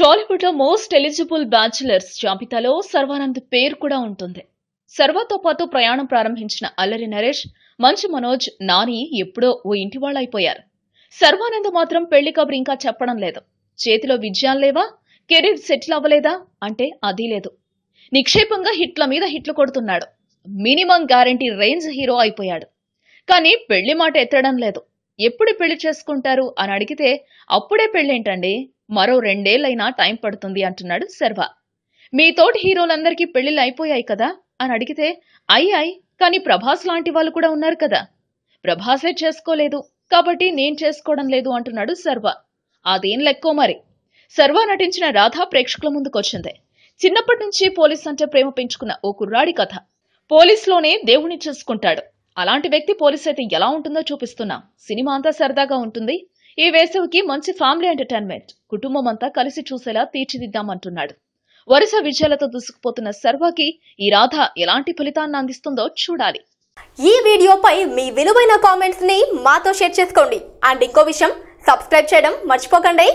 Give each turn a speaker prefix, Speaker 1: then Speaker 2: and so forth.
Speaker 1: టాలీవుడ్లో most eligible bachelors జాబితాలో సర్వానంద్ పేరు కూడా ఉంటుంది. సర్వతో పాటు ప్రయాణం ప్రారంభించిన అల్లరి నరేష్ మంచు మనోజ్ నాని ఎప్పుడో ఓ ఇంటి వాళ్ళైపోయారు. సర్వానంద్ మాత్రం పెళ్ళి కబురు ఇంకా చెప్పడం లేదు. చేతిలో విజయాలు లేవా? కెరీర్ సెటిల్ అవ్వలేదా? అంటే అది లేదు. నిక్షేపంగా హిట్ల మీద హిట్లు కొడుతున్నాడు. మినిమం గ్యారంటీ రేంజ్ హీరో అయిపోయాడు. కానీ పెళ్ళి మాట ఎత్తడం లేదు. ఎప్పుడు పెళ్ళి చేసుకుంటారు అని అడిగితే అప్పుడే పెళ్ళేంటండి? మరో రెండేళ్ళైనా టైం పడుతుంది అంటున్నాడు శర్వ. మీ తోటి హీరోలందరికీ పెళ్ళిళ్ళు అయిపోయాయి కదా? అని అడిగితే అయ్యాయి కానీ ప్రభాస్ లాంటి వాళ్ళు కూడా ఉన్నారు కదా. ప్రభాసే చేసుకోలేదు కాబట్టి నేను చేసుకోవడం లేదు అంటున్నాడు శర్వ. అదేం లెక్కో మరి? శర్వ నటించిన రాధా ప్రేక్షకుల ముందుకొచ్చింది. చిన్నప్పటి నుంచి పోలీస్ అంటే ప్రేమ పెంచుకున్న ఓ కుర్రాడి కథ. పోలీస్లోనే దేవుణ్ణి చూసుకుంటాడు. అలాంటి వ్యక్తి పోలీస్ అయితే ఎలా ఉంటుందో చూపిస్తున్నా. సినిమా అంతా సరదాగా ఉంటుంది. ఈ వేసవికి మంచి ఫ్యామిలీ ఎంటర్టైన్మెంట్ కుటుంబం అంతా కలిసి చూసేలా తీర్చిదిద్దామంటున్నాడు. వరుస విజయాలతో దూసుకుపోతున్న సర్వాకి ఈ రాధ ఎలాంటి ఫలితాన్ని అందిస్తుందో చూడాలి.
Speaker 2: ఈ వీడియోపై మీ విలువైన కామెంట్స్ని మాతో షేర్ చేసుకోండి. అండ్ ఇంకో విషయం సబ్స్క్రైబ్ చేయడం మర్చిపోకండి.